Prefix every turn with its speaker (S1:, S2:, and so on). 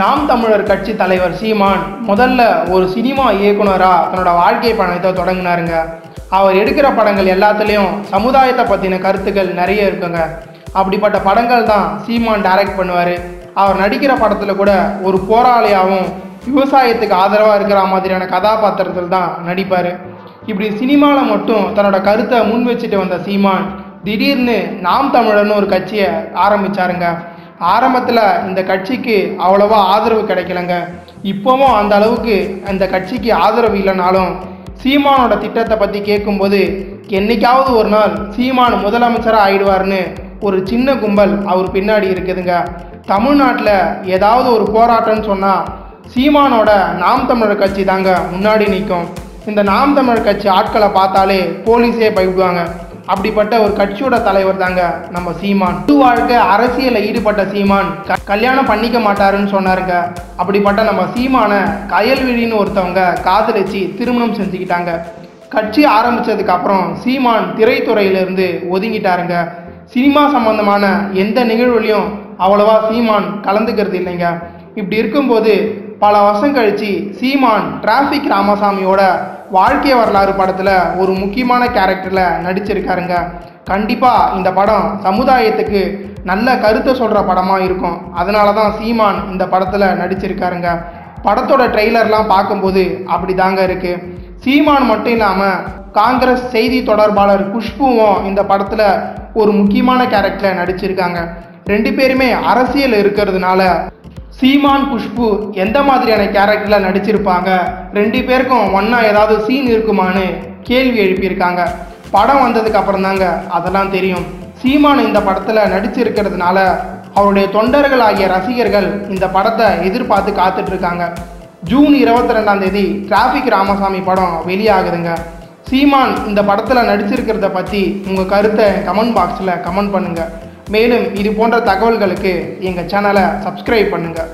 S1: நாம் தமிழர் கட்சி தலைவர் சீமான் முதல்ல ஒரு சினிமா இயக்குனராக தன்னோட வாழ்க்கை பயணத்தை தொடங்கினாருங்க. அவர் எடுக்கிற படங்கள் எல்லாத்துலேயும் சமுதாயத்தை பற்றின கருத்துக்கள் நிறைய இருக்குங்க. அப்படிப்பட்ட படங்கள் தான் சீமான் டைரக்ட் பண்ணுவார். அவர் நடிக்கிற படத்தில் கூட ஒரு போராளியாகவும் விவசாயத்துக்கு ஆதரவாக இருக்கிற மாதிரியான கதாபாத்திரத்தில் தான் நடிப்பார். இப்படி சினிமாவில் மட்டும் தன்னோட கருத்தை முன் வச்சுட்டு வந்த சீமான் திடீர்னு நாம் தமிழர்னு ஒரு கட்சியை ஆரம்பிச்சாருங்க. ஆரம்பத்தில் இந்த கட்சிக்கு அவ்வளோவா ஆதரவு கிடைக்கலங்க. இப்போவும் அந்த அளவுக்கு அந்த கட்சிக்கு ஆதரவு இல்லைனாலும் சீமானோட திட்டத்தை பற்றி கேட்கும்போது என்னைக்காவது ஒரு நாள் சீமான் முதலமைச்சராக ஆயிடுவார்னு ஒரு சின்ன கும்பல் அவர் பின்னாடி இருக்குதுங்க. தமிழ்நாட்டில் ஏதாவது ஒரு போராட்டம்னு சொன்னால் சீமானோட நாம் தமிழர் கட்சி தாங்க முன்னாடி நிற்கும் இந்த நாம் தமிழர் கட்சி ஆட்களை பார்த்தாலே போலீஸே பயப்படுவாங்க. அப்படிப்பட்ட ஒரு கட்சியோட தலைவர் தாங்க நம்ம சீமான். புது வாழ்க்கை அரசியலில் ஈடுபட்ட சீமான். கல்யாணம் பண்ணிக்க மாட்டாருன்னு சொன்னாருங்க. அப்படிப்பட்ட நம்ம சீமானை கயல்விழின்னு ஒருத்தவங்க காதலிச்சு திருமணம் செஞ்சுக்கிட்டாங்க. கட்சி ஆரம்பிச்சதுக்கு அப்புறம் சீமான் திரைத்துறையிலிருந்து ஒதுங்கிட்டாருங்க. சினிமா சம்பந்தமான எந்த நிகழ்வுலையும் அவ்வளவா சீமான் கலந்துக்கிறது இல்லைங்க. இப்படி இருக்கும்போது பல வருஷம் கழிச்சு சீமான் டிராஃபிக் ராமசாமியோட வாழ்க்கை வரலாறு படத்தில் ஒரு முக்கியமான கேரக்டரில் நடிச்சிருக்காருங்க. கண்டிப்பாக இந்த படம் சமுதாயத்துக்கு நல்ல கருத்தை சொல்கிற படமாக இருக்கும். அதனால தான் சீமான் இந்த படத்தில் நடிச்சிருக்காருங்க. படத்தோட ட்ரெய்லர்லாம் பார்க்கும்போது அப்படி தாங்க இருக்குது சீமான் மட்டும் இல்லாமல் காங்கிரஸ் செய்தி தொடர்பாளர் குஷ்புவும் இந்த படத்தில் ஒரு முக்கியமான கேரக்டரில் நடிச்சிருக்காங்க. ரெண்டு பேருமே அரசியல் இருக்கிறதுனால சீமான் குஷ்பு எந்த மாதிரியான கேரக்டரில் நடிச்சிருப்பாங்க? ரெண்டு பேருக்கும் ஒன்றா ஏதாவது சீன் இருக்குமான்னு கேள்வி எழுப்பியிருக்காங்க. படம் வந்ததுக்கு அப்புறம் தாங்க அதெல்லாம் தெரியும். சீமான் இந்த படத்தில் நடிச்சிருக்கிறதுனால அவருடைய தொண்டர்கள் ஆகிய ரசிகர்கள் இந்த படத்தை எதிர்பார்த்து காத்துட்ருக்காங்க. ஜூன் இருபத்தி ரெண்டாம் தேதி டிராஃபிக் ராமசாமி படம் வெளியாகுதுங்க. சீமான் இந்த படத்தில் நடிச்சிருக்கிறத பற்றி உங்கள் கருத்தை கமெண்ட் பாக்ஸில் கமெண்ட் பண்ணுங்கள் மேலும் இது போன்ற தகவல்களுக்கு எங்கள் சேனலை சப்ஸ்கிரைப் பண்ணுங்கள்